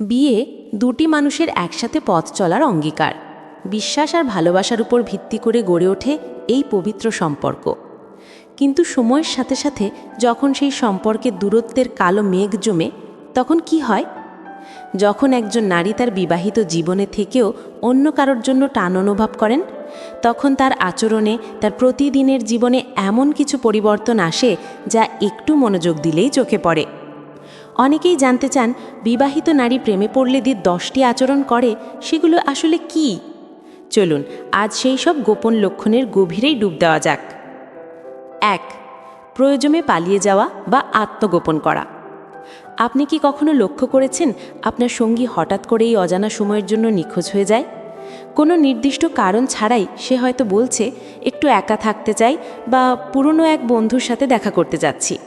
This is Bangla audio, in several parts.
বিয়ে দুটি মানুষের একসাথে পথ চলার অঙ্গীকার। বিশ্বাস আর ভালোবাসার উপর ভিত্তি করে গড়ে ওঠে এই পবিত্র সম্পর্ক। কিন্তু সময়ের সাথে সাথে যখন সেই সম্পর্কে দূরত্বের কালো মেঘ জমে, তখন কি হয়? যখন একজন নারী তার বিবাহিত জীবনে থেকেও অন্য কারোর জন্য টান অনুভব করেন, তখন তার আচরণে, তার প্রতিদিনের জীবনে এমন কিছু পরিবর্তন আসে যা একটু মনোযোগ দিলেই চোখে পড়ে। অনেকেই জানতে চান, বিবাহিত নারী প্রেমে পড়লে দিয়ে দশটি আচরণ করে, সেগুলো আসলে কি? চলুন, আজ সেই সব গোপন লক্ষণের গভীরেই ডুব দেওয়া যাক। এক, প্রয়োজনে পালিয়ে যাওয়া বা আত্মগোপন করা। আপনি কি কখনো লক্ষ্য করেছেন, আপনার সঙ্গী হঠাৎ করেই অজানা সময়ের জন্য নিখোঁজ হয়ে যায়? কোনো নির্দিষ্ট কারণ ছাড়াই সে হয়তো বলছে, একটু একা থাকতে চাই বা পুরনো এক বন্ধুর সাথে দেখা করতে যাচ্ছি।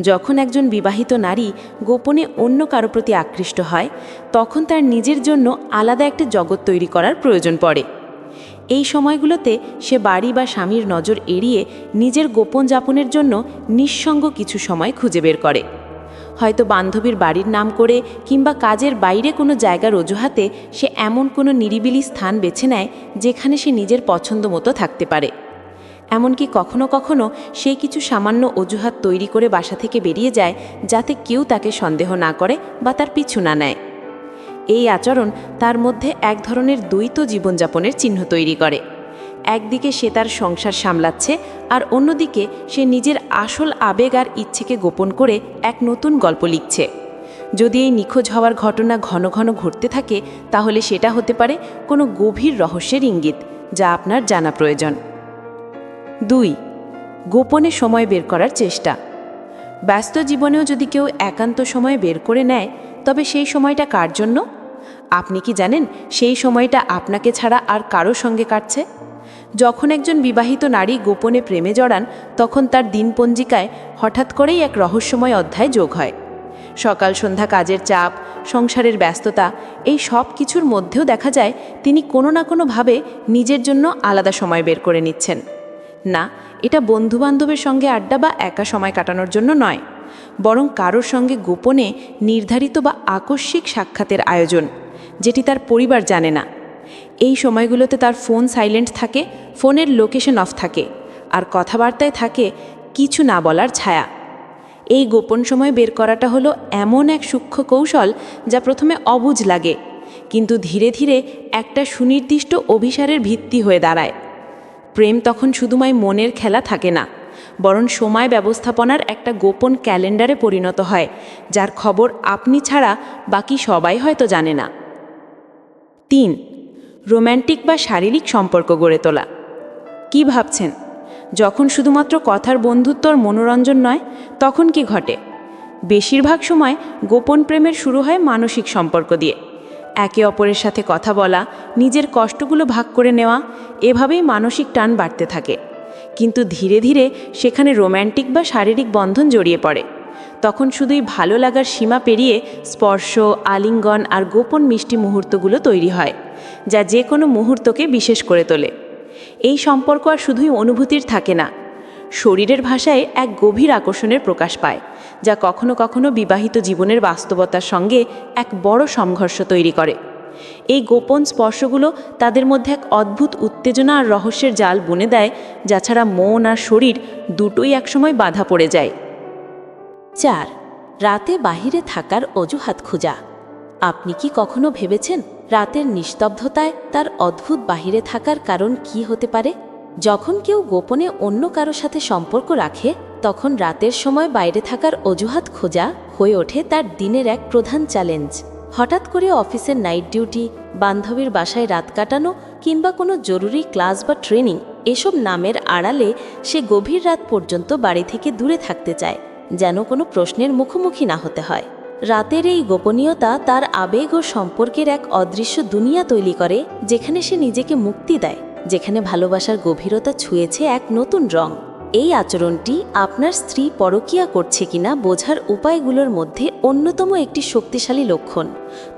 যখন একজন বিবাহিত নারী গোপনে অন্য কারও প্রতি আকৃষ্ট হয়, তখন তার নিজের জন্য আলাদা একটা জগৎ তৈরি করার প্রয়োজন পড়ে। এই সময়গুলোতে সে বাড়ি বা স্বামীর নজর এড়িয়ে নিজের গোপন যাপনের জন্য নিঃসঙ্গ কিছু সময় খুঁজে বের করে। হয়তো বান্ধবীর বাড়ির নাম করে কিংবা কাজের বাইরে কোনো জায়গার অজুহাতে সে এমন কোনো নিরিবিলি স্থান বেছে নেয় যেখানে সে নিজের পছন্দ মতো থাকতে পারে। এমনকি কখনো কখনো সে কিছু সামান্য অজুহাত তৈরি করে বাসা থেকে বেরিয়ে যায় যাতে কেউ তাকে সন্দেহ না করে বা তার পিছু না নেয়। এই আচরণ তার মধ্যে এক ধরনের দ্বৈত জীবনযাপনের চিহ্ন তৈরি করে। একদিকে সে তার সংসার সামলাচ্ছে আর অন্যদিকে সে নিজের আসল আবেগ আর ইচ্ছেকে গোপন করে এক নতুন গল্প লিখছে। যদি এই নিখোঁজ হওয়ার ঘটনা ঘন ঘন ঘটতে থাকে, তাহলে সেটা হতে পারে কোনো গভীর রহস্যের ইঙ্গিত, যা আপনার জানা প্রয়োজন। দুই, গোপনে সময় বের করার চেষ্টা। ব্যস্ত জীবনেও যদি কেউ একান্ত সময় বের করে নেয়, তবে সেই সময়টা কার জন্য? আপনি কি জানেন, সেই সময়টা আপনাকে ছাড়া আর কারও সঙ্গে কাটছে? যখন একজন বিবাহিত নারী গোপনে প্রেমে জড়ান, তখন তার দিনপঞ্জিকায় হঠাৎ করেই এক রহস্যময় অধ্যায় যোগ হয়। সকাল, সন্ধ্যা, কাজের চাপ, সংসারের ব্যস্ততা, এই সব কিছুর মধ্যেও দেখা যায়, তিনি কোনো না কোনোভাবে নিজের জন্য আলাদা সময় বের করে নিচ্ছেন। না, এটা বন্ধুবান্ধবের সঙ্গে আড্ডা বা একা সময় কাটানোর জন্য নয়। বরং কারোর সঙ্গে গোপনে নির্ধারিত বা আকস্মিক সাক্ষাতের আয়োজন, যেটি তার পরিবার জানে না। এই সময়গুলোতে তার ফোন সাইলেন্ট থাকে, ফোনের লোকেশন অফ থাকে, আর কথাবার্তায় থাকে কিছু না বলার ছায়া। এই গোপন সময় বের করাটা হলো এমন এক সূক্ষ্ম কৌশল যা প্রথমে অবুজ লাগে, কিন্তু ধীরে ধীরে একটা সুনির্দিষ্ট অভিসারের ভিত্তি হয়ে দাঁড়ায়। প্রেম তখন শুধুমাই মনের খেলা থাকে না, বরং সময় ব্যবস্থাপনার একটা গোপন ক্যালেন্ডারে পরিণত হয়, যার খবর আপনি ছাড়া বাকি সবাই হয়তো জানে না। তিন, রোম্যান্টিক বা শারীরিক সম্পর্ক গড়ে তোলা। কি ভাবছেন? যখন শুধুমাত্র কথার বন্ধুত্বর মনোরঞ্জন নয়, তখন কি ঘটে? বেশিরভাগ সময় গোপন প্রেমের শুরু হয় মানসিক সম্পর্ক দিয়ে। একে অপরের সাথে কথা বলা, নিজের কষ্টগুলো ভাগ করে নেওয়া, এভাবেই মানসিক টান বাড়তে থাকে। কিন্তু ধীরে ধীরে সেখানে রোম্যান্টিক বা শারীরিক বন্ধন জড়িয়ে পড়ে। তখন শুধুই ভালো লাগার সীমা পেরিয়ে স্পর্শ, আলিঙ্গন আর গোপন মিষ্টি মুহূর্তগুলো তৈরি হয়, যা যে কোনো মুহূর্তকে বিশেষ করে তোলে। এই সম্পর্ক আর শুধুই অনুভূতির থাকে না শরীরের ভাষায় এক গভীর আকর্ষণের প্রকাশ পায়, যা কখনো কখনো বিবাহিত জীবনের বাস্তবতার সঙ্গে এক বড় সংঘর্ষ তৈরি করে। এই গোপন স্পর্শগুলো তাদের মধ্যে এক অদ্ভুত উত্তেজনা আর রহস্যের জাল বুনে দেয়, যা ছাড়া মন আর শরীর দুটোই একসময় বাধা পড়ে যায়। চার, রাতে বাহিরে থাকার অজুহাত খোঁজা। আপনি কি কখনো ভেবেছেন রাতের নিস্তব্ধতায় তার অদ্ভুত বাহিরে থাকার কারণ কি হতে পারে? যখন কেউ গোপনে অন্য কারও সাথে সম্পর্ক রাখে, তখন রাতের সময় বাইরে থাকার অজুহাত খোঁজা হয়ে ওঠে তার দিনের এক প্রধান চ্যালেঞ্জ। হঠাৎ করে অফিসের নাইট ডিউটি, বান্ধবীর বাসায় রাত কাটানো কিংবা কোনো জরুরি ক্লাস বা ট্রেনিং এসব নামের আড়ালে সে গভীর রাত পর্যন্ত বাড়ি থেকে দূরে থাকতে চায়, যেন কোনো প্রশ্নের মুখোমুখি না হতে হয়। রাতের এই গোপনীয়তা তার আবেগ ও সম্পর্কের এক অদৃশ্য দুনিয়া তৈরি করে, যেখানে সে নিজেকে মুক্তি দেয়। যেখানে ভালোবাসার গভীরতা ছুঁয়েছে এক নতুন রং। এই আচরণটি আপনার স্ত্রী পরকিয়া করছে কিনা বোঝার উপায়গুলোর মধ্যে অন্যতম একটি শক্তিশালী লক্ষণ।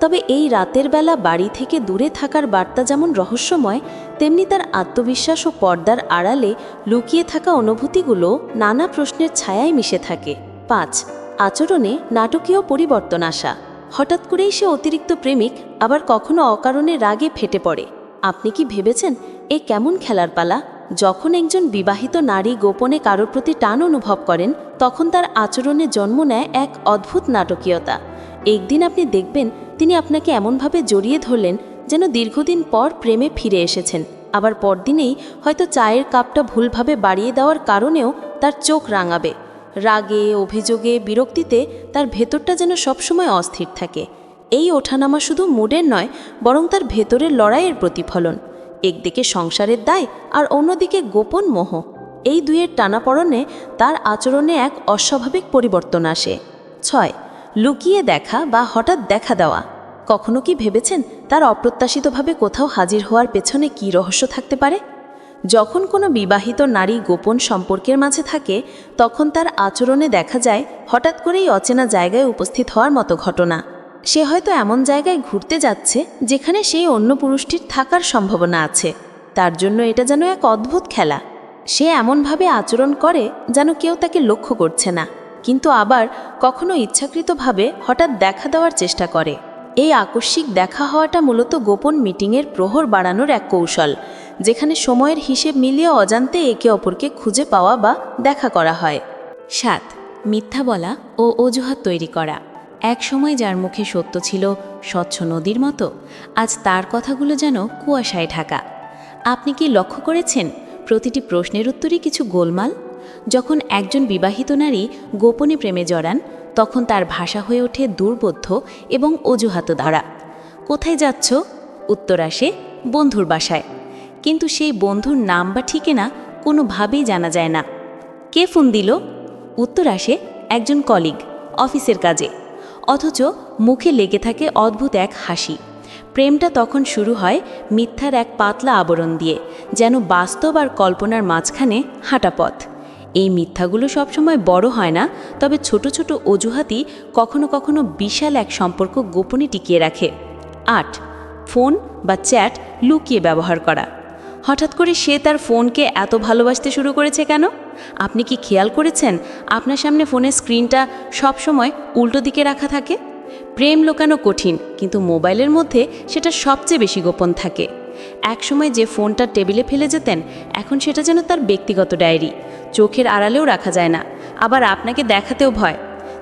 তবে এই রাতের বেলা বাড়ি থেকে দূরে থাকার বার্তা যেমন রহস্যময়, তেমনি তার আত্মবিশ্বাস ও পর্দার আড়ালে লুকিয়ে থাকা অনুভূতিগুলো নানা প্রশ্নের ছায়ায় মিশে থাকে। পাঁচ, আচরণে নাটকীয় পরিবর্তন আসা। হঠাৎ করেই সে অতিরিক্ত প্রেমিক, আবার কখনো অকারণে রাগে ফেটে পড়ে। আপনি কি ভেবেছেন এ কেমন খেলার পালা? যখন একজন বিবাহিত নারী গোপনে কারোর প্রতি টান অনুভব করেন, তখন তার আচরণে জন্ম নেয় এক অদ্ভুত নাটকীয়তা। একদিন আপনি দেখবেন, তিনি আপনাকে এমনভাবে জড়িয়ে ধরলেন যেন দীর্ঘদিন পর প্রেমে ফিরে এসেছেন। আবার পরদিনেই হয়তো চায়ের কাপটা ভুলভাবে বাড়িয়ে দেওয়ার কারণেও তার চোখ রাঙাবে। রাগে, অভিযোগে, বিরক্তিতে তার ভেতরটা যেন সবসময় অস্থির থাকে। এই ওঠানামা শুধু মুডের নয়, বরং তার ভেতরের লড়াইয়ের প্রতিফলন। একদিকে সংসারের দায় আর অন্যদিকে গোপন মোহ। এই দুয়ের টানাপড়নে তার আচরণে এক অস্বাভাবিক পরিবর্তন আসে। ছয়, লুকিয়ে দেখা বা হঠাৎ দেখা দেওয়া। কখনো কি ভেবেছেন তার অপ্রত্যাশিতভাবে কোথাও হাজির হওয়ার পেছনে কী রহস্য থাকতে পারে? যখন কোনো বিবাহিত নারী গোপন সম্পর্কের মাঝে থাকে, তখন তার আচরণে দেখা যায় হঠাৎ করেই অচেনা জায়গায় উপস্থিত হওয়ার মতো ঘটনা। সে হয়তো এমন জায়গায় ঘুরতে যাচ্ছে যেখানে সেই অন্য পুরুষটির থাকার সম্ভাবনা আছে। তার জন্য এটা যেন এক অদ্ভুত খেলা। সে এমনভাবে আচরণ করে যেন কেউ তাকে লক্ষ্য করছে না। কিন্তু আবার কখনো ইচ্ছাকৃতভাবে হঠাৎ দেখা দেওয়ার চেষ্টা করে। এই আকস্মিক দেখা হওয়াটা মূলত গোপন মিটিংয়ের প্রহর বাড়ানোর এক কৌশল, যেখানে সময়ের হিসেব মিলিয়ে অজান্তে একে অপরকে খুঁজে পাওয়া বা দেখা করা হয়। সাত, মিথ্যা বলা ও অজুহাত তৈরি করা। এক সময় যার মুখে সত্য ছিল স্বচ্ছ নদীর মতো, আজ তার কথাগুলো যেন কুয়াশায় ঢাকা। আপনি কি লক্ষ্য করেছেন প্রতিটি প্রশ্নের উত্তরই কিছু গোলমাল? যখন একজন বিবাহিত নারী গোপনে প্রেমে জড়ান, তখন তার ভাষা হয়ে ওঠে দুর্বোধ্য এবং অজুহাত দ্বারা কোথায় যাচ্ছ? উত্তর আসে বন্ধুর বাসায়। কিন্তু সেই বন্ধুর নাম বা ঠিকানা কোনোভাবেই জানা যায় না। কে ফোন দিল? উত্তর আসে একজন কলিগ, অফিসের কাজে। অথচ মুখে লেগে থাকে অদ্ভুত এক হাসি। প্রেমটা তখন শুরু হয় মিথ্যার এক পাতলা আবরণ দিয়ে, যেন বাস্তব আর কল্পনার মাঝখানে হাঁটা পথ। এই মিথ্যাগুলো সবসময় বড় হয় না, তবে ছোট ছোট অজুহাতই কখনো কখনো বিশাল এক সম্পর্ক গোপনে টিকিয়ে রাখে। আট, ফোন বা চ্যাট লুকিয়ে ব্যবহার করা। হঠাৎ করে সে তার ফোনকে এত ভালোবাসতে শুরু করেছে কেন? আপনি কি খেয়াল করেছেন? আপনার সামনে ফোনের স্ক্রিনটা সবসময় উল্টো দিকে রাখা থাকে? প্রেম লোকানো কঠিন, কিন্তু মোবাইলের মধ্যে সেটা সবচেয়ে বেশি গোপন থাকে। একসময় যে ফোনটা টেবিলে ফেলে যেতেন, এখন সেটা যেন তার ব্যক্তিগত ডায়েরি। চোখের আড়ালেও রাখা যায় না, আবার আপনাকে দেখাতেও ভয়।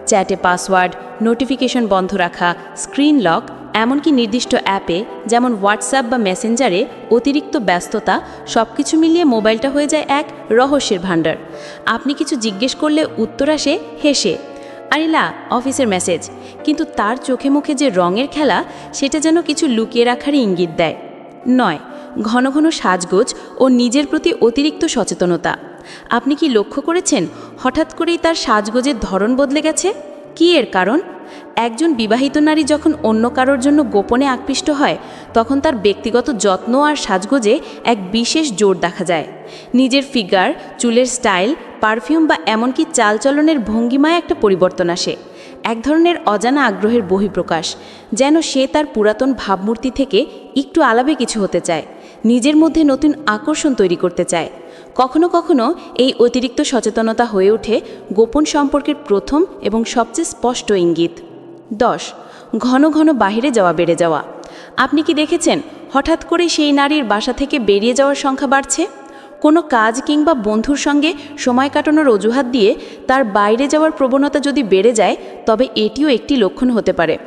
চ্যাটে পাসওয়ার্ড, নোটিফিকেশন বন্ধ রাখা, স্ক্রিন লক এমনকি নির্দিষ্ট অ্যাপে, যেমন হোয়াটসঅ্যাপ বা মেসেঞ্জারে, অতিরিক্ত ব্যস্ততা সব কিছু মিলিয়ে মোবাইলটা হয়ে যায় এক রহস্যের ভাণ্ডার। আপনি কিছু জিজ্ঞেস করলে উত্তর আসে, হেসে। আরিলা অফিসের মেসেজ। কিন্তু তার চোখে মুখে যে রঙের খেলা, সেটা যেন কিছু লুকিয়ে রাখারই ইঙ্গিত দেয়। নয়, ঘন ঘন সাজগোজ ও নিজের প্রতি অতিরিক্ত সচেতনতা। আপনি কি লক্ষ্য করেছেন, হঠাৎ করেই তার সাজগোজের ধরন বদলে গেছে? কি এর কারণ? একজন বিবাহিত নারী যখন অন্য কারোর জন্য গোপনে আকৃষ্ট হয়, তখন তার ব্যক্তিগত যত্ন আর সাজগোজে এক বিশেষ জোর দেখা যায়। নিজের ফিগার, চুলের স্টাইল, পারফিউম বা এমনকি চালচলনের ভঙ্গিমায় একটা পরিবর্তন আসে। এক ধরনের অজানা আগ্রহের বহিঃপ্রকাশ, যেন সে তার পুরাতন ভাবমূর্তি থেকে একটু আলাবে কিছু হতে চায়, নিজের মধ্যে নতুন আকর্ষণ তৈরি করতে চায়। কখনো কখনো এই অতিরিক্ত সচেতনতা হয়ে ওঠে গোপন সম্পর্কের প্রথম এবং সবচেয়ে স্পষ্ট ইঙ্গিত। দশ, ঘন ঘন বাহিরে যাওয়া, বেড়ে যাওয়া। আপনি কি দেখেছেন, হঠাৎ করে সেই নারীর বাসা থেকে বেরিয়ে যাওয়ার সংখ্যা বাড়ছে? কোনো কাজ কিংবা বন্ধুর সঙ্গে সময় কাটানোর অজুহাত দিয়ে তার বাইরে যাওয়ার প্রবণতা যদি বেড়ে যায়, তবে এটিও একটি লক্ষণ হতে পারে।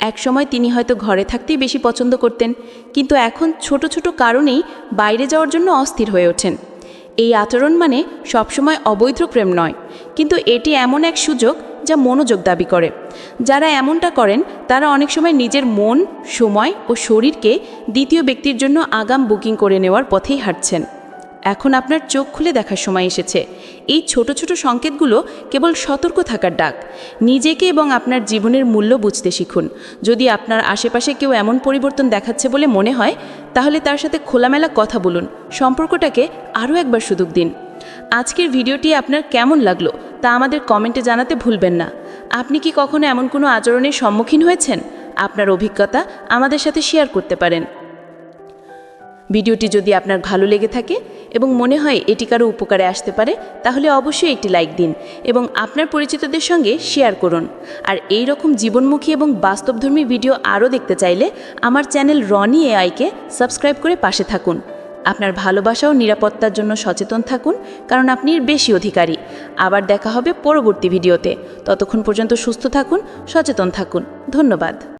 একসময় তিনি হয়তো ঘরে থাকতেই বেশি পছন্দ করতেন, কিন্তু এখন ছোট ছোট কারণেই বাইরে যাওয়ার জন্য অস্থির হয়ে ওঠেন। এই আচরণ মানে সবসময় অবৈধ প্রেম নয়। কিন্তু এটি এমন এক সুযোগ যা মনোযোগ দাবি করে। যারা এমনটা করেন, তারা অনেক সময় নিজের মন, সময় ও শরীরকে দ্বিতীয় ব্যক্তির জন্য আগাম বুকিং করে নেওয়ার পথেই হাঁটছেন। এখন আপনার চোখ খুলে দেখার সময় এসেছে। এই ছোট ছোট সংকেতগুলো কেবল সতর্ক থাকার ডাক। নিজেকে এবং আপনার জীবনের মূল্য বুঝতে শিখুন। যদি আপনার আশেপাশে কেউ এমন পরিবর্তন দেখাচ্ছে বলে মনে হয়, তাহলে তার সাথে খোলামেলা কথা বলুন। সম্পর্কটাকে আরও একবার সুযোগ দিন। আজকের ভিডিওটি আপনার কেমন লাগল তা আমাদের কমেন্টে জানাতে ভুলবেন না। আপনি কি কখনো এমন কোনো আচরণের সম্মুখীন হয়েছেন? আপনার অভিজ্ঞতা আমাদের সাথে শেয়ার করতে পারেন। ভিডিওটি যদি আপনার ভালো লেগে থাকে এবং মনে হয় এটি কারও উপকারে আসতে পারে, তাহলে অবশ্যই একটি লাইক দিন এবং আপনার পরিচিতদের সঙ্গে শেয়ার করুন। আর এই রকম জীবনমুখী এবং বাস্তবধর্মী ভিডিও আরও দেখতে চাইলে আমার চ্যানেল রনি এআইকে সাবস্ক্রাইব করে পাশে থাকুন। আপনার ভালোবাসা ও নিরাপত্তার জন্য সচেতন থাকুন, কারণ আপনি বেশি অধিকারী। আবার দেখা হবে পরবর্তী ভিডিওতে। ততক্ষণ পর্যন্ত সুস্থ থাকুন, সচেতন থাকুন। ধন্যবাদ।